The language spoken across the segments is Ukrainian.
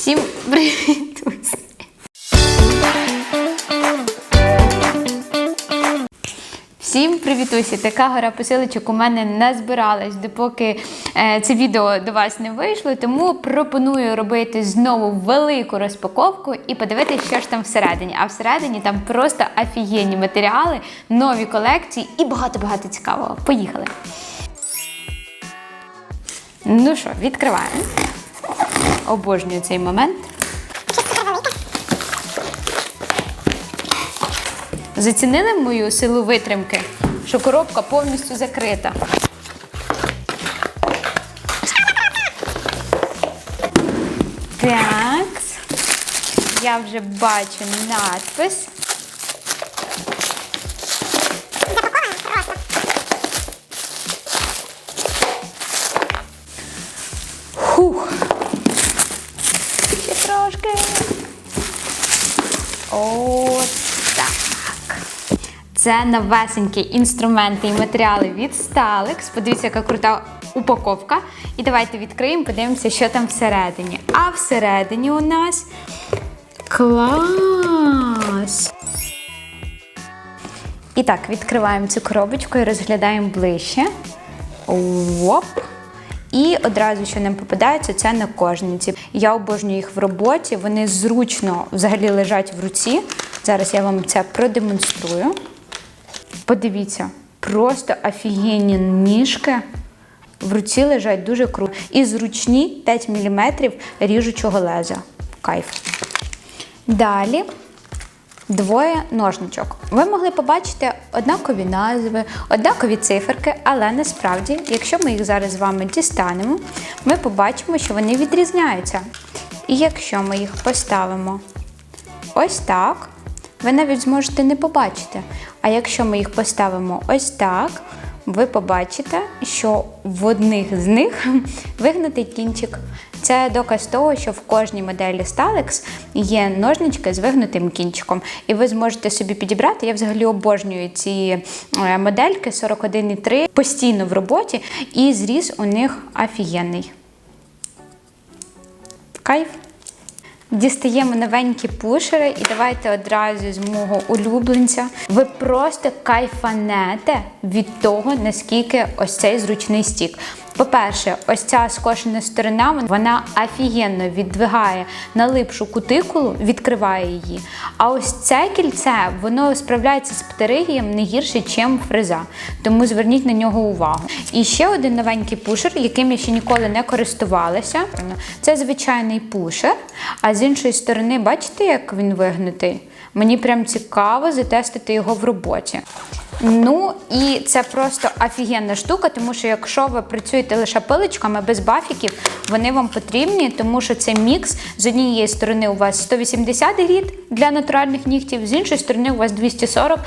Всім привіт! Всім привітусі! Така гора посилочок у мене не збиралась, допоки е, це відео до вас не вийшло. Тому пропоную робити знову велику розпаковку і подивитися, що ж там всередині. А всередині там просто офігенні матеріали, нові колекції і багато-багато цікавого. Поїхали! Ну що, відкриваємо. Обожнюю цей момент. Зацінили мою силу витримки, що коробка повністю закрита. Так, я вже бачу надпис. Це новесенькі інструменти і матеріали від Stalex. Подивіться, яка крута упаковка. І давайте відкриємо, подивимося, що там всередині. А всередині у нас клас! І так, відкриваємо цю коробочку і розглядаємо ближче. Оп! І одразу, що нам попадається, це накожниці. Я обожнюю їх в роботі, вони зручно взагалі лежать в руці. Зараз я вам це продемонструю. Подивіться, просто офігенні ніжки. В руці лежать дуже круто. І зручні 5 мм ріжучого леза. Кайф. Далі двоє ножничок. Ви могли побачити однакові назви, однакові циферки, але насправді, якщо ми їх зараз з вами дістанемо, ми побачимо, що вони відрізняються. І якщо ми їх поставимо ось так, ви навіть зможете не побачити. А якщо ми їх поставимо ось так, ви побачите, що в одних з них вигнутий кінчик. Це доказ того, що в кожній моделі Stalex є ножнички з вигнутим кінчиком. І ви зможете собі підібрати. Я взагалі обожнюю ці е, модельки 41,3 постійно в роботі, і зріз у них офігенний. Кайф. Дістаємо новенькі пушери і давайте одразу з мого улюбленця. Ви просто кайфанете від того, наскільки ось цей зручний стік. По-перше, ось ця скошена сторона, вона офігенно віддвигає налипшу кутикулу, відкриває її. А ось це кільце, воно справляється з птеригієм не гірше, ніж фреза. Тому зверніть на нього увагу. І ще один новенький пушер, яким я ще ніколи не користувалася. Це звичайний пушер. А з іншої сторони, бачите, як він вигнутий? Мені прям цікаво затестити його в роботі. Ну і це просто офігенна штука, тому що якщо ви працюєте лише пилочками без бафіків, вони вам потрібні, тому що це мікс. З однієї сторони у вас 180 гріт для натуральних нігтів, з іншої сторони у вас 240.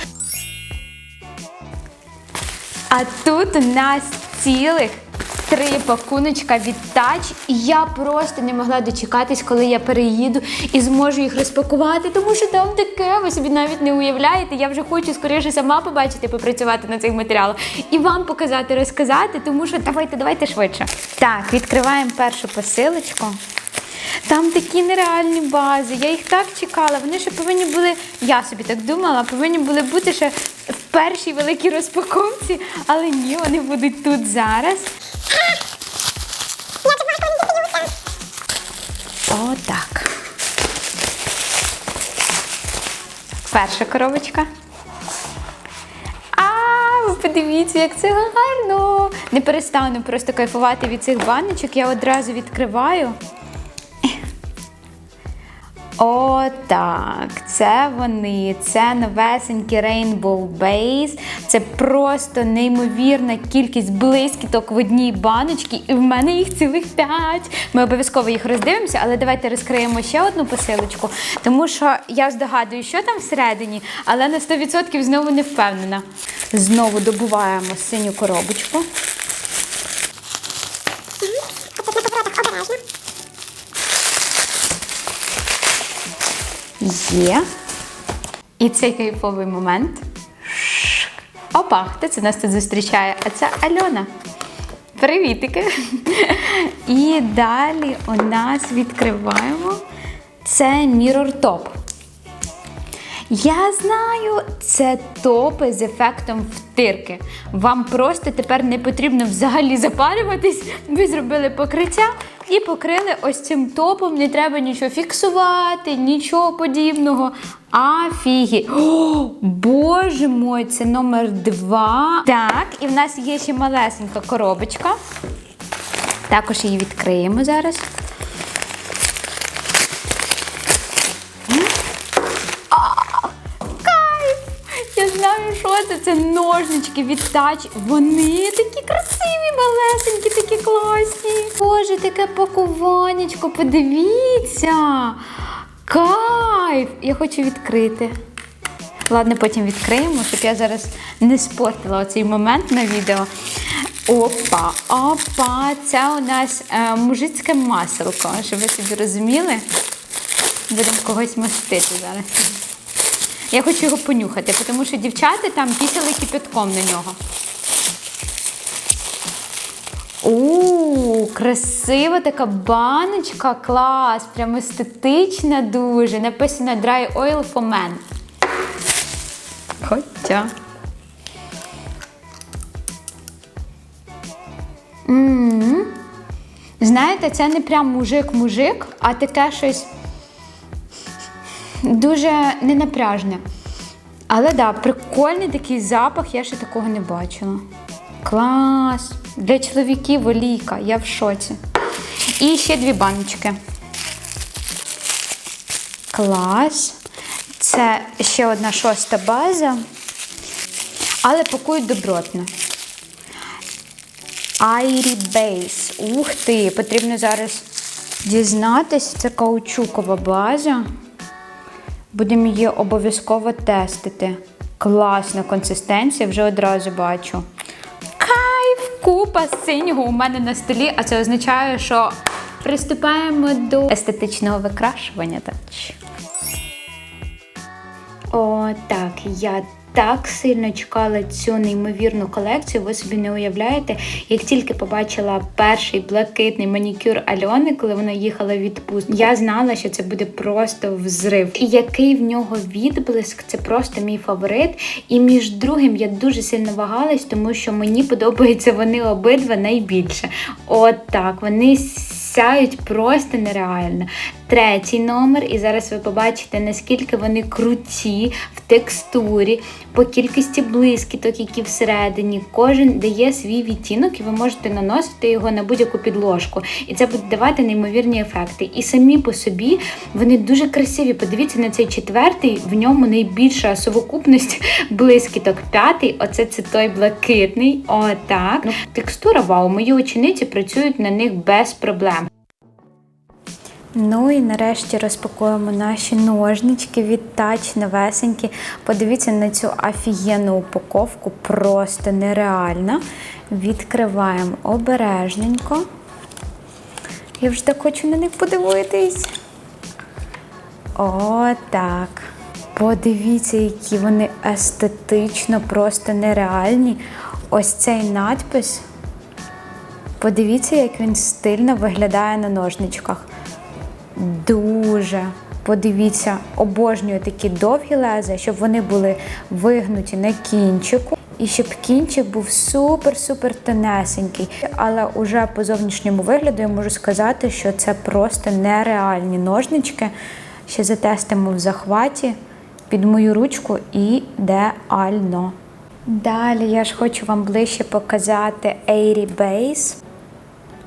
А тут у нас цілих три пакуночка від Touch. І я просто не могла дочекатись, коли я переїду і зможу їх розпакувати, тому що там таке, ви собі навіть не уявляєте. Я вже хочу скоріше сама побачити, попрацювати на цих матеріалах і вам показати, розказати, тому що давайте, давайте швидше. Так, відкриваємо першу посилочку. Там такі нереальні бази. Я їх так чекала. Вони ще повинні були, я собі так думала, повинні були бути ще в першій великій розпаковці, але ні, вони будуть тут зараз. Отак. Перша коробочка. Подивіться, як це гарно! Не перестану просто кайфувати від цих баночок. Я одразу відкриваю. Отак, це вони, це новесенькі Rainbow Base. Це просто неймовірна кількість блискіток в одній баночці, і в мене їх цілих п'ять. Ми обов'язково їх роздивимося, але давайте розкриємо ще одну посилочку, тому що я здогадую, що там всередині, але на 100% знову не впевнена. Знову добуваємо синю коробочку. Є. І цей кайфовий момент. Опа, хто це нас тут зустрічає? А це Альона. Привітики! І далі у нас відкриваємо це Mirror Top. Я знаю, це топи з ефектом втирки. Вам просто тепер не потрібно взагалі запарюватись. Ви зробили покриття і покрили ось цим топом. Не треба нічого фіксувати, нічого подібного. Афігі. О, Боже мой, це номер два. Так, і в нас є ще малесенька коробочка. Також її відкриємо зараз. Це. Ножнички від тач. Вони такі красиві, малесенькі, такі класні. Боже, таке пакуванечко, подивіться. Кайф! Я хочу відкрити. Ладно, потім відкриємо, щоб я зараз не спортила цей момент на відео. Опа, опа, це у нас е, мужицьке маселко, щоб ви собі розуміли. Будемо когось мастити зараз. Я хочу його понюхати, тому що дівчата там пісяли кипятком на нього. У, красива така баночка, клас, прям естетична дуже. Написано Dry Oil for Men. Хоча. Знаєте, це не прям мужик-мужик, а таке щось дуже ненапряжне. Але так, да, прикольний такий запах, я ще такого не бачила. Клас! Для чоловіків олійка, я в шоці. І ще дві баночки. Клас. Це ще одна шоста база. Але пакують добротно. Airy Base. Ух ти! Потрібно зараз дізнатися. Це каучукова база. Будемо її обов'язково тестити. Класна консистенція, вже одразу бачу. Кайф! Купа синього у мене на столі, а це означає, що приступаємо до естетичного викрашування. О, так, я так сильно чекала цю неймовірну колекцію. Ви собі не уявляєте, як тільки побачила перший блакитний манікюр Альони, коли вона їхала в відпустку, я знала, що це буде просто взрив. І який в нього відблиск, це просто мій фаворит. І між другим я дуже сильно вагалась, тому що мені подобаються вони обидва найбільше. От так, вони сяють просто нереально. Третій номер, і зараз ви побачите, наскільки вони круті в текстурі, по кількості блискіток, які всередині. Кожен дає свій відтінок, і ви можете наносити його на будь-яку підложку. І це буде давати неймовірні ефекти. І самі по собі вони дуже красиві. Подивіться на цей четвертий, в ньому найбільша совокупність блискіток. П'ятий, оце це той блакитний. Отак. Ну, текстура вау, мої учениці працюють на них без проблем. Ну і нарешті розпакуємо наші ножнички від Touch новесенькі. Подивіться на цю офігенну упаковку, просто нереальна. Відкриваємо обережненько. Я вже так хочу на них подивитись. Отак. Подивіться, які вони естетично, просто нереальні. Ось цей надпис. Подивіться, як він стильно виглядає на ножничках. Дуже. Подивіться, обожнюю такі довгі леза, щоб вони були вигнуті на кінчику. І щоб кінчик був супер-супер тонесенький. Але уже по зовнішньому вигляду я можу сказати, що це просто нереальні ножнички. Ще затестимо в захваті під мою ручку ідеально. Далі я ж хочу вам ближче показати Airy Base.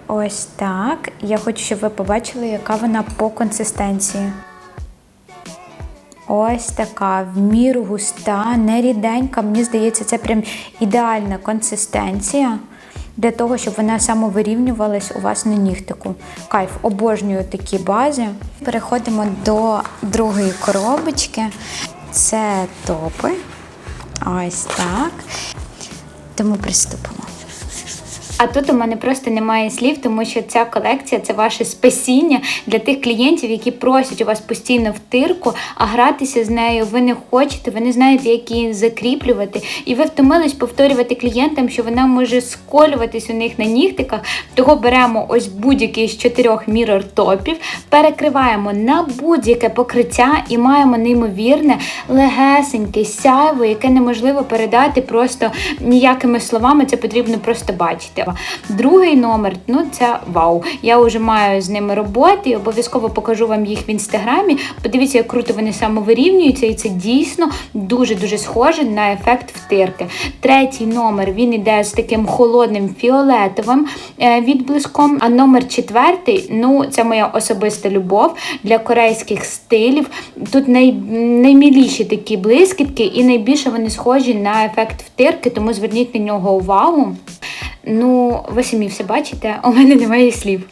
Ось так. Я хочу, щоб ви побачили, яка вона по консистенції. Ось така, в міру густа, не ріденька. Мені здається, це прям ідеальна консистенція для того, щоб вона самовирівнювалась у вас на нігтику. Кайф, обожнюю такі бази. Переходимо до другої коробочки. Це топи. Ось так. Тому приступимо. А тут у мене просто немає слів, тому що ця колекція це ваше спасіння для тих клієнтів, які просять у вас постійно втирку, а гратися з нею ви не хочете, ви не знаєте, як її закріплювати. І ви втомились повторювати клієнтам, що вона може сколюватись у них на нігтиках. Того беремо ось будь-який з чотирьох мірор топів, перекриваємо на будь-яке покриття і маємо неймовірне, легесеньке сяйво, яке неможливо передати просто ніякими словами. Це потрібно просто бачити. Другий номер ну це вау. Я вже маю з ними роботи, обов'язково покажу вам їх в інстаграмі. Подивіться, як круто вони самовирівнюються, і це дійсно дуже-дуже схоже на ефект втирки. Третій номер він іде з таким холодним фіолетовим е, відблиском. А номер четвертий, ну це моя особиста любов для корейських стилів. Тут най, найміліші такі блискітки, і найбільше вони схожі на ефект втирки, тому зверніть на нього увагу. Ну, ви самі все бачите, у мене немає слів.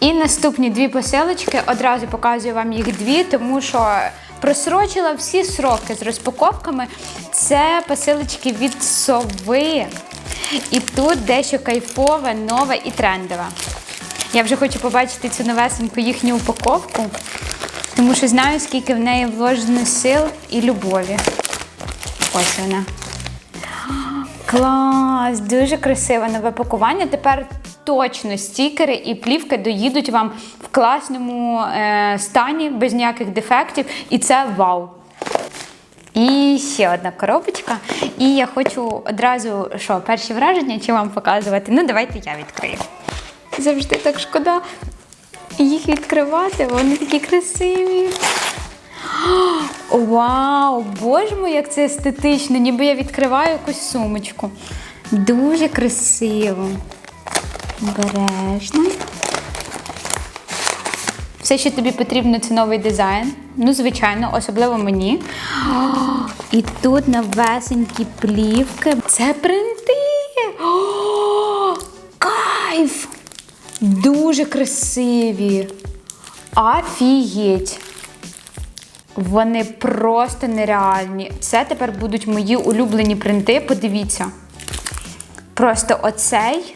І наступні дві посилочки. Одразу показую вам їх дві, тому що просрочила всі сроки з розпаковками. Це посилочки від сови. І тут дещо кайфове, нове і трендове. Я вже хочу побачити цю новесеньку їхню упаковку, тому що знаю, скільки в неї вложено сил і любові. Ось вона. Клас! Дуже красиве нове пакування. Тепер точно стікери і плівки доїдуть вам в класному е, стані, без ніяких дефектів. І це вау! І ще одна коробочка. І я хочу одразу, що, перші враження чи вам показувати? Ну, давайте я відкрию. Завжди так шкода їх відкривати, вони такі красиві. Вау, боже мой, як це естетично, ніби я відкриваю якусь сумочку. Дуже красиво. Обережно. Все, що тобі потрібно, це новий дизайн. Ну, звичайно, особливо мені. О, і тут новесенькі плівки. Це принти. Кайф! Дуже красиві. Офігеть! Вони просто нереальні. Це тепер будуть мої улюблені принти. Подивіться. Просто оцей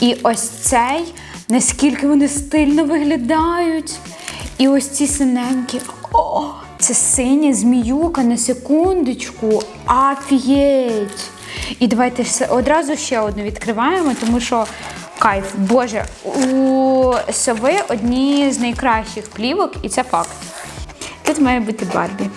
і ось цей, наскільки вони стильно виглядають. І ось ці синенькі. О, це синя зміюка на секундочку. Офігеть! І давайте одразу ще одну відкриваємо, тому що кайф. Боже, у сови одні з найкращих плівок, і це факт. Тут має бути Барбі.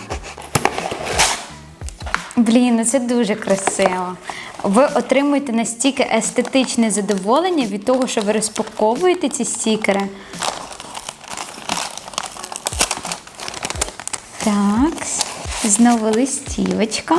Блін, ну це дуже красиво. Ви отримуєте настільки естетичне задоволення від того, що ви розпаковуєте ці стікери. Так, знову листівочка.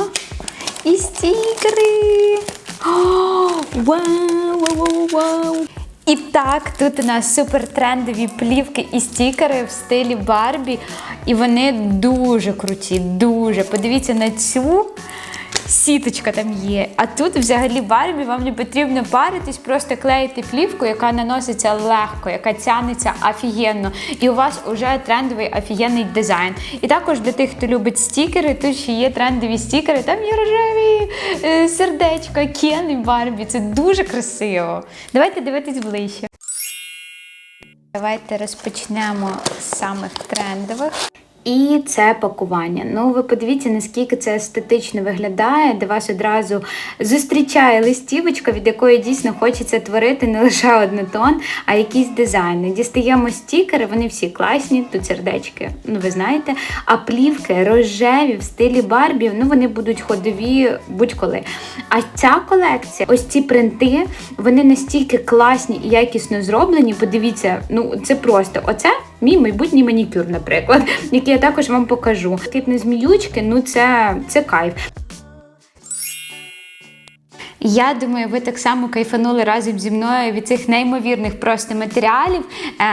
І стікери. Вау, вау, вау, вау. І так, тут у нас супертрендові плівки і стікери в стилі Барбі. І вони дуже круті, дуже. Подивіться на цю. Сіточка там є. А тут взагалі Барбі вам не потрібно паритись, просто клеїти плівку, яка наноситься легко, яка тянеться офігенно. І у вас вже трендовий офігенний дизайн. І також для тих, хто любить стікери, тут ще є трендові стікери, там є рожеві е, сердечка, Кен і Барбі. Це дуже красиво. Давайте дивитись ближче. Давайте розпочнемо з самих трендових. І це пакування. Ну, ви подивіться, наскільки це естетично виглядає, де вас одразу зустрічає листівочка, від якої дійсно хочеться творити не лише однотон, а якісь дизайни. Дістаємо стікери, вони всі класні, тут сердечки, ну ви знаєте. А плівки рожеві в стилі Барбі, ну вони будуть ходові будь-коли. А ця колекція, ось ці принти, вони настільки класні і якісно зроблені. Подивіться, ну це просто оце. Мій майбутній манікюр, наприклад, який я також вам покажу. Типне зміючки, ну це, це кайф. Я думаю, ви так само кайфанули разом зі мною від цих неймовірних просто матеріалів, е,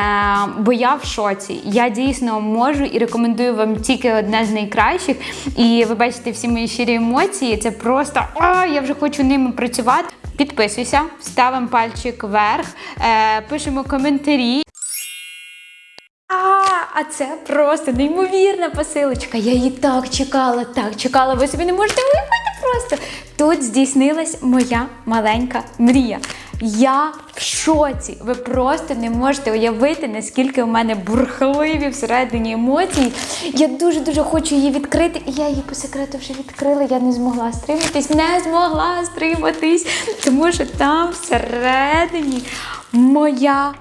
бо я в шоці. Я дійсно можу і рекомендую вам тільки одне з найкращих. І ви бачите всі мої щирі емоції. Це просто а, я вже хочу ними працювати. Підписуйся, ставимо пальчик вверх, е, пишемо коментарі. А, це просто неймовірна посилочка. Я її так чекала, так чекала. Ви собі не можете уявити просто. Тут здійснилась моя маленька мрія. Я в шоці. Ви просто не можете уявити, наскільки у мене бурхливі всередині емоції. Я дуже-дуже хочу її відкрити, і я її по секрету вже відкрила. Я не змогла стриматись, не змогла стриматись, тому що там всередині моя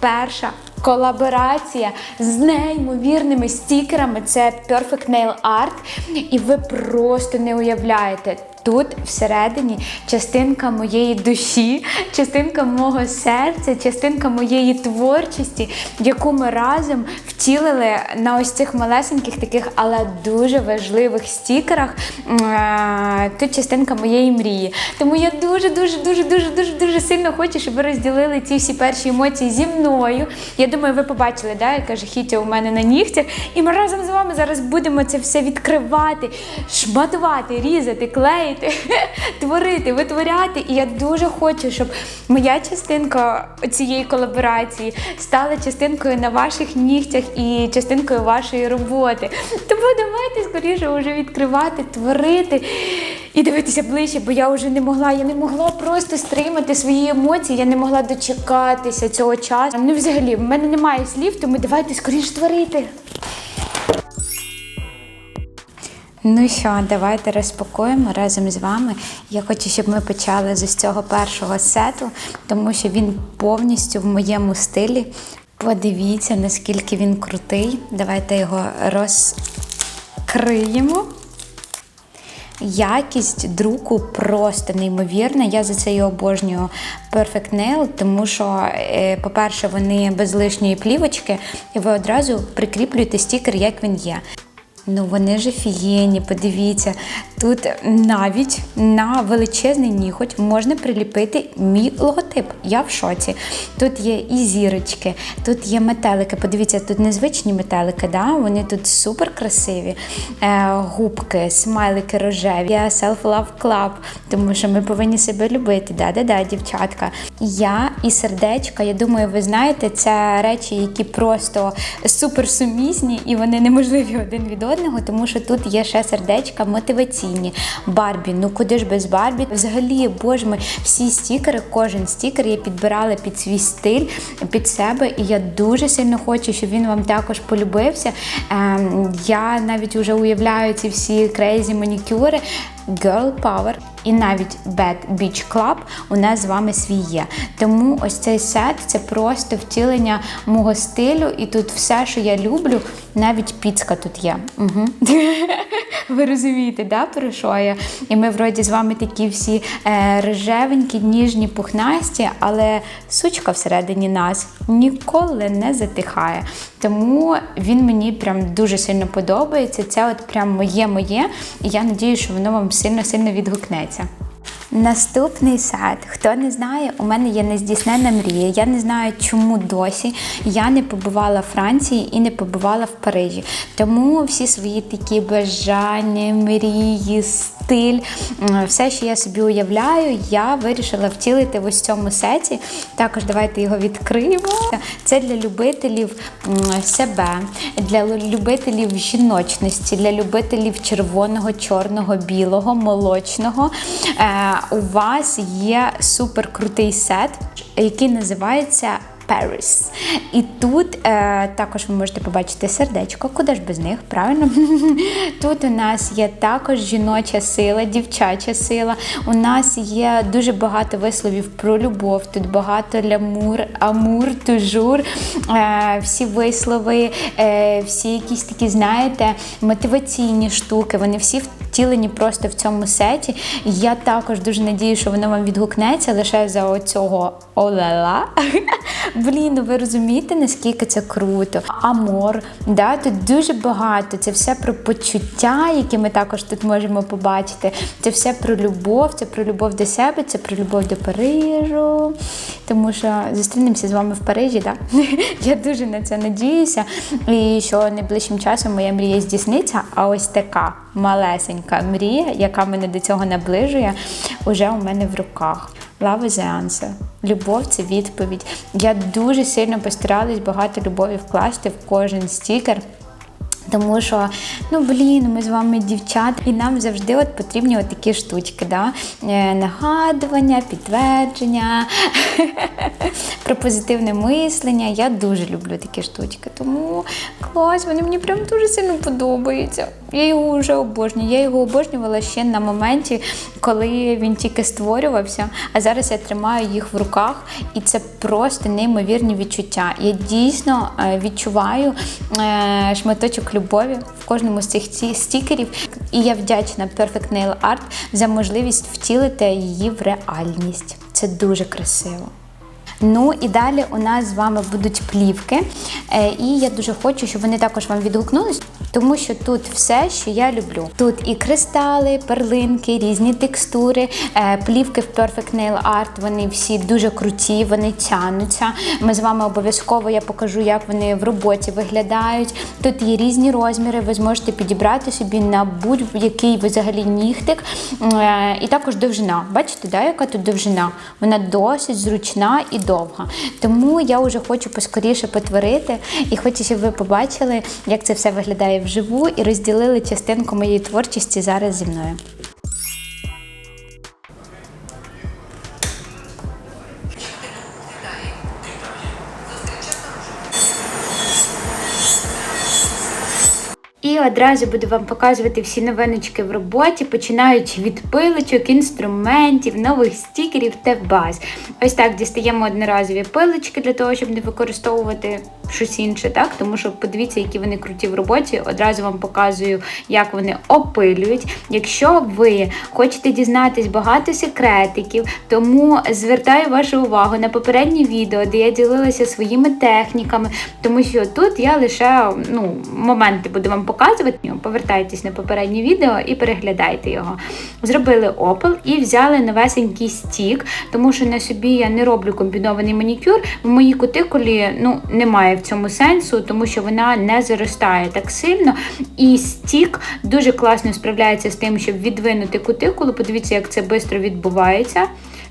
перша колаборація з неймовірними стікерами. Це Perfect Nail Art. І ви просто не уявляєте. Тут всередині частинка моєї душі, частинка мого серця, частинка моєї творчості, яку ми разом втілили на ось цих малесеньких таких, але дуже важливих стікерах. Е, Тут частинка моєї мрії. Тому я дуже, дуже, дуже, дуже, дуже, дуже сильно хочу, щоб ви розділили ці всі перші емоції зі мною. Я думаю, ви побачили, да, яка жахіття у мене на нігтях. І ми разом з вами зараз будемо це все відкривати, шматувати, різати, клеїти, творити, витворяти. І я дуже хочу, щоб моя частинка цієї колаборації стала частинкою на ваших нігтях і частинкою вашої роботи. Тому давайте скоріше вже відкривати, творити і дивитися ближче, бо я вже не могла. Я не могла просто стримати свої емоції, я не могла дочекатися цього часу. Ну, взагалі, в мене немає слів, тому давайте скоріше творити. Ну що, давайте розпакуємо разом з вами. Я хочу, щоб ми почали з цього першого сету, тому що він повністю в моєму стилі. Подивіться, наскільки він крутий. Давайте його розкриємо. Якість друку просто неймовірна. Я за це і обожнюю Perfect Nail, тому що, е, по-перше, вони без лишньої плівочки, і ви одразу прикріплюєте стікер, як він є. Ну, вони ж офігенні, подивіться. Тут навіть на величезний ніготь можна приліпити мій логотип. Я в шоці. Тут є і зірочки, тут є метелики. Подивіться, тут незвичні метелики, да? вони тут супер красиві. Е, губки, смайлики рожеві, є Self-Love Club, тому що ми повинні себе любити. Да-да-да, дівчатка. Я і сердечка, я думаю, ви знаєте, це речі, які просто супер сумісні і вони неможливі один від одного, тому що тут є ще сердечка мотиваційні. Барбі, ну куди ж без Барбі? Взагалі, боже ми всі стікери, кожен стікер я підбирала під свій стиль, під себе, і я дуже сильно хочу, щоб він вам також полюбився. Ем, я навіть вже уявляю ці всі крейзі манікюри. Girl Power і навіть Bad Beach Club у нас з вами свій є. Тому ось цей сет це просто втілення мого стилю, і тут все, що я люблю, навіть піцка тут є. Угу. Ви розумієте, да, про що я? І ми вроді з вами такі всі е, рожевенькі, ніжні, пухнасті, але сучка всередині нас ніколи не затихає. Тому він мені прям дуже сильно подобається. Це от прям моє-моє. І я надію, що воно вам сильно-сильно відгукнеться. Наступний сет. Хто не знає, у мене є нездійснена мрія. Я не знаю, чому досі я не побувала в Франції і не побувала в Парижі. Тому всі свої такі бажання, мрії, стиль, все, що я собі уявляю, я вирішила втілити в ось цьому сеті. Також давайте його відкриємо. Це для любителів себе, для любителів жіночності, для любителів червоного, чорного, білого, молочного. У вас є супер крутий сет, який називається Paris. І тут е, також ви можете побачити сердечко, куди ж без них, правильно? Тут у нас є також жіноча сила, дівчача сила. У нас є дуже багато висловів про любов, тут багато лямур, амур, тужур, е, всі вислови, е, всі якісь такі, знаєте, мотиваційні штуки, вони всі втілені просто в цьому сеті. Я також дуже надію, що воно вам відгукнеться лише за оцього олела. Блін, ну ви розумієте, наскільки це круто? Амор, да, тут дуже багато. Це все про почуття, які ми також тут можемо побачити. Це все про любов, це про любов до себе, це про любов до Парижу. Тому що зустрінемося з вами в Парижі, да? Я дуже на це надіюся. І що найближчим часом моя мрія здійсниться, а ось така малесенька мрія, яка мене до цього наближує, уже у мене в руках. Is the. Любов це відповідь. Я дуже сильно постаралась багато любові вкласти в кожен стікер. Тому що, ну блін, ми з вами дівчата, і нам завжди от потрібні от такі штучки, да? Е, нагадування, підтвердження, про позитивне мислення. Я дуже люблю такі штучки. Тому клас, вони мені прям дуже сильно подобаються. Я його вже обожнюю. Я його обожнювала ще на моменті, коли він тільки створювався. А зараз я тримаю їх в руках, і це просто неймовірні відчуття. Я дійсно е, відчуваю е, шматочок любові в кожному з цих стікерів. І я вдячна Perfect Nail Art за можливість втілити її в реальність. Це дуже красиво. Ну і далі у нас з вами будуть плівки. Е, І я дуже хочу, щоб вони також вам відгукнулись, тому що тут все, що я люблю. Тут і кристали, перлинки, різні текстури, е, плівки в Perfect Nail Art. Вони всі дуже круті, вони тянуться. Ми з вами обов'язково я покажу, як вони в роботі виглядають. Тут є різні розміри, ви зможете підібрати собі на будь-який взагалі нігтик. Е, І також довжина. Бачите, да, яка тут довжина? Вона досить зручна і довга. Тому я вже хочу поскоріше потворити і хочу, щоб ви побачили, як це все виглядає вживу, і розділили частинку моєї творчості зараз зі мною. І одразу буду вам показувати всі новиночки в роботі, починаючи від пилочок, інструментів, нових стікерів та баз. Ось так дістаємо одноразові пилочки для того, щоб не використовувати щось інше, так? Тому що подивіться, які вони круті в роботі. Одразу вам показую, як вони опилюють. Якщо ви хочете дізнатись багато секретиків, тому звертаю вашу увагу на попереднє відео, де я ділилася своїми техніками, тому що тут я лише ну, моменти буду вам показувати. Повертайтесь на попереднє відео і переглядайте його. Зробили опил і взяли новесенький стік, тому що на собі я не роблю комбінований манікюр. В моїй кутикулі ну, немає в цьому сенсу, тому що вона не заростає так сильно. І стік дуже класно справляється з тим, щоб відвинути кутикулу. Подивіться, як це швидко відбувається.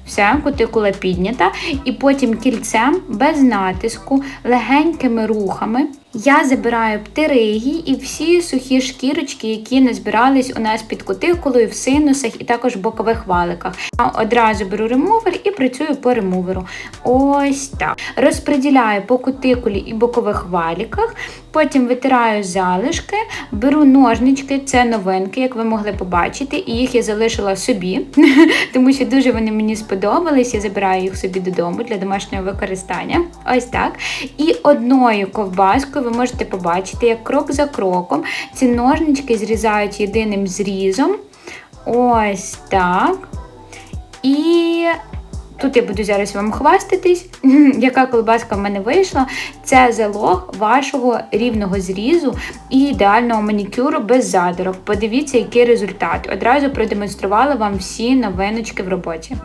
Все, кутикула піднята. І потім кільцем без натиску, легенькими рухами я забираю птериги і всі сухі шкірочки, які назбирались у нас під кутикулою, в синусах і також в бокових валиках. Одразу беру ремувер і працюю по ремуверу. Ось так. Розподіляю по кутикулі і бокових валіках. Потім витираю залишки, беру ножнички, це новинки, як ви могли побачити, і їх я залишила собі, тому що дуже вони мені сподобались. Я забираю їх собі додому для домашнього використання. Ось так. І одною ковбаскою ви можете побачити, як крок за кроком ці ножнички зрізають єдиним зрізом. Ось так. І Тут я буду зараз вам хвастатись, яка колбаска в мене вийшла. Це залог вашого рівного зрізу і ідеального манікюру без задорок. Подивіться, який результат. Одразу продемонструвала вам всі новиночки в роботі.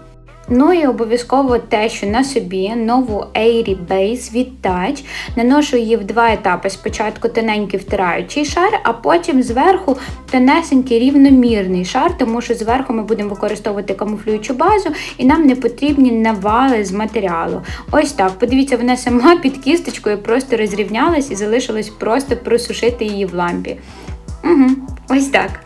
Ну і обов'язково те, що на собі нову Airy Base від Touch. Наношу її в два етапи. Спочатку тоненький втираючий шар, а потім зверху тонесенький рівномірний шар, тому що зверху ми будемо використовувати камуфлюючу базу і нам не потрібні навали з матеріалу. Ось так. Подивіться, вона сама під кісточкою просто розрівнялась і залишилось просто просушити її в лампі. Угу, Ось так.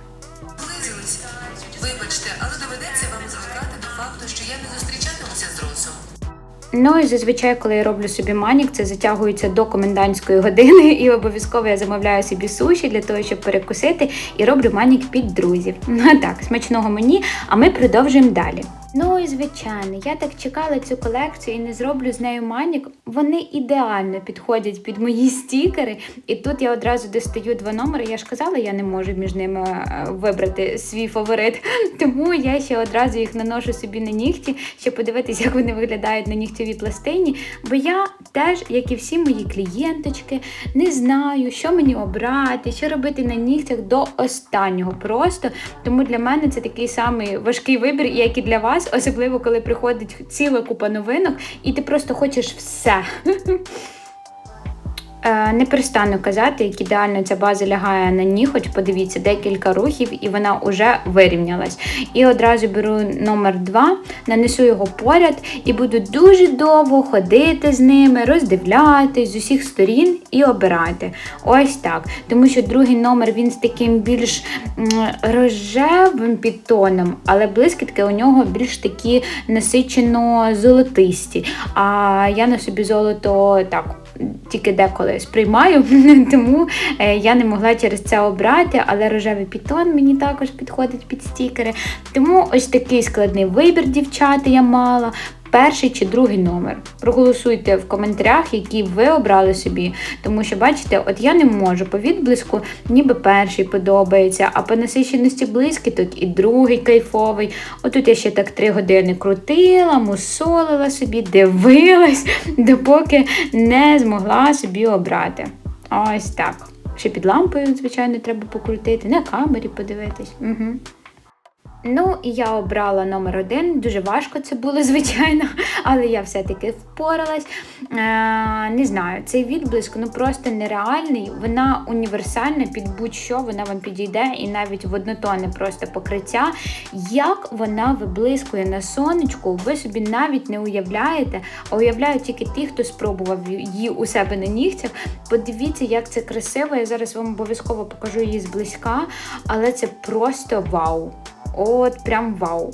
Ну і зазвичай, коли я роблю собі манік, це затягується до комендантської години, і обов'язково я замовляю собі суші для того, щоб перекусити, і роблю манік під друзів. Ну так, смачного мені, а ми продовжуємо далі. Ну і звичайно, я так чекала цю колекцію і не зроблю з нею манік. Вони ідеально підходять під мої стікери. І тут я одразу достаю два номери. Я ж казала, я не можу між ними е, вибрати свій фаворит. Тому я ще одразу їх наношу собі на нігті, щоб подивитися, як вони виглядають на нігтєвій пластині. Бо я теж, як і всі мої клієнточки, не знаю, що мені обрати, що робити на нігтях до останнього просто. Тому для мене це такий самий важкий вибір, як і для вас, особливо коли приходить ціла купа новинок, і ти просто хочеш все. Е, не перестану казати, як ідеально ця база лягає на ніготь. Подивіться, декілька рухів, і вона вже вирівнялась. І одразу беру номер 2, нанесу його поряд і буду дуже довго ходити з ними, роздивлятись з усіх сторін і обирати. Ось так. Тому що другий номер він з таким більш рожевим підтоном, але блискітки у нього більш такі насичено золотисті. А я на собі золото так. Тільки деколи сприймаю, тому е, я не могла через це обрати, але рожевий пітон мені також підходить під стікери. Тому ось такий складний вибір, дівчата, я мала. Перший чи другий номер. Проголосуйте в коментарях, які ви обрали собі. Тому що, бачите, от я не можу по відблиску, ніби перший подобається, а по насиченості блискіток і другий кайфовий. Отут я ще так три години крутила, мусолила собі, дивилась, допоки не змогла собі обрати. Ось так. Ще під лампою, звичайно, треба покрутити, на камері подивитись. Угу. Ну, і я обрала номер один. Дуже важко це було, звичайно, але я все-таки впоралась. Е, не знаю, цей відблиск ну просто нереальний. Вона універсальна під будь-що, вона вам підійде і навіть в однотонне просто покриття. Як вона виблискує на сонечку, ви собі навіть не уявляєте, а уявляють тільки ті, хто спробував її у себе на нігтях. Подивіться, як це красиво. Я зараз вам обов'язково покажу її зблизька, але це просто вау. От прям вау.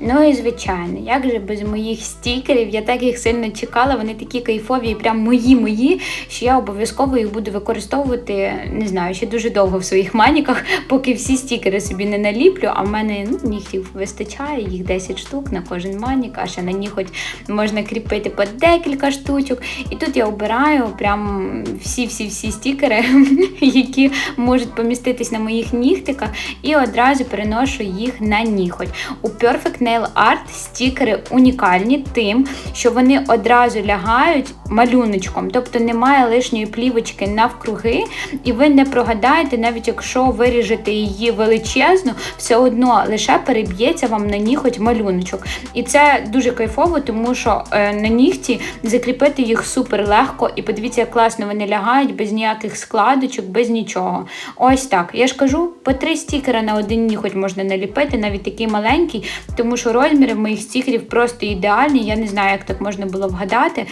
Ну і звичайно, як же без моїх стікерів, я так їх сильно чекала, вони такі кайфові і прям мої-мої, що я обов'язково їх буду використовувати, не знаю, ще дуже довго в своїх маніках, поки всі стікери собі не наліплю, а в мене ну, нігтів вистачає, їх 10 штук на кожен манік, а ще на ніготь можна кріпити по декілька штучок. І тут я обираю прям всі-всі-всі стікери, які можуть поміститись на моїх нігтиках, і одразу переношу їх на ніготь. У Perfect Art стікери унікальні тим, що вони одразу лягають малюночком, тобто немає лишньої плівочки навкруги, і ви не прогадаєте, навіть якщо виріжете її величезно, все одно лише переб'ється вам на ніготь малюночок. І це дуже кайфово, тому що е, на нігті закріпити їх супер легко, і подивіться, як класно вони лягають без ніяких складочок, без нічого. Ось так. Я ж кажу, по три стікера на один ніготь можна наліпити, навіть такий маленький, тому що розміри моїх стікерів просто ідеальні. Я не знаю, як так можна було вгадати.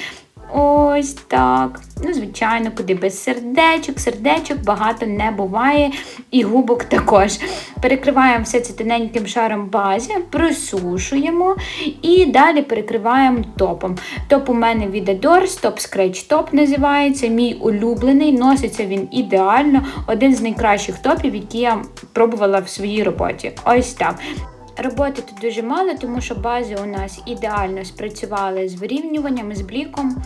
Ось так. Ну, звичайно, куди без сердечок, сердечок багато не буває, і губок також. Перекриваємо все це тоненьким шаром бази, просушуємо і далі перекриваємо топом. Топ у мене від Adore, Top Scratch Top називається. Мій улюблений, носиться він ідеально. Один з найкращих топів, які я пробувала в своїй роботі. Ось так. Роботи тут дуже мало, тому що бази у нас ідеально спрацювали з вирівнюванням, з бліком.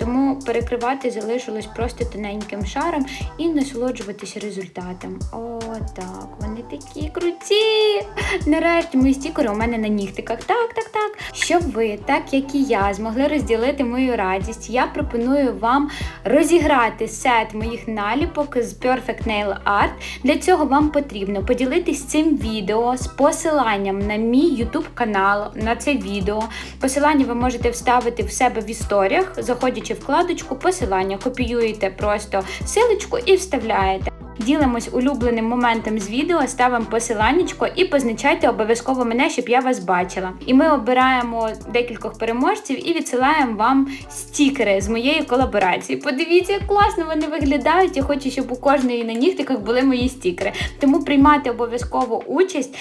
Тому перекривати залишилось просто тоненьким шаром і насолоджуватись результатом. О, так, вони такі круті! Нарешті мої стікери у мене на нігтиках. Так, так, так. Щоб ви, так як і я, змогли розділити мою радість, я пропоную вам розіграти сет моїх наліпок з Perfect Nail Art. Для цього вам потрібно поділитись цим відео з посиланням на мій YouTube канал на це відео. Посилання ви можете вставити в себе в історіях, заходячи в вкладочку посилання, копіюєте просто силочку і вставляєте. Ділимось улюбленим моментом з відео, ставимо посиланнячко і позначайте обов'язково мене, щоб я вас бачила. І ми обираємо декількох переможців і відсилаємо вам стікери з моєї колаборації. Подивіться, як класно вони виглядають. Я хочу, щоб у кожної на нігтиках були мої стікери. Тому приймати обов'язково участь.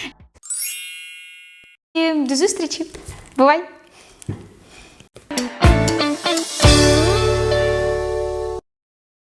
І до зустрічі! Бувай!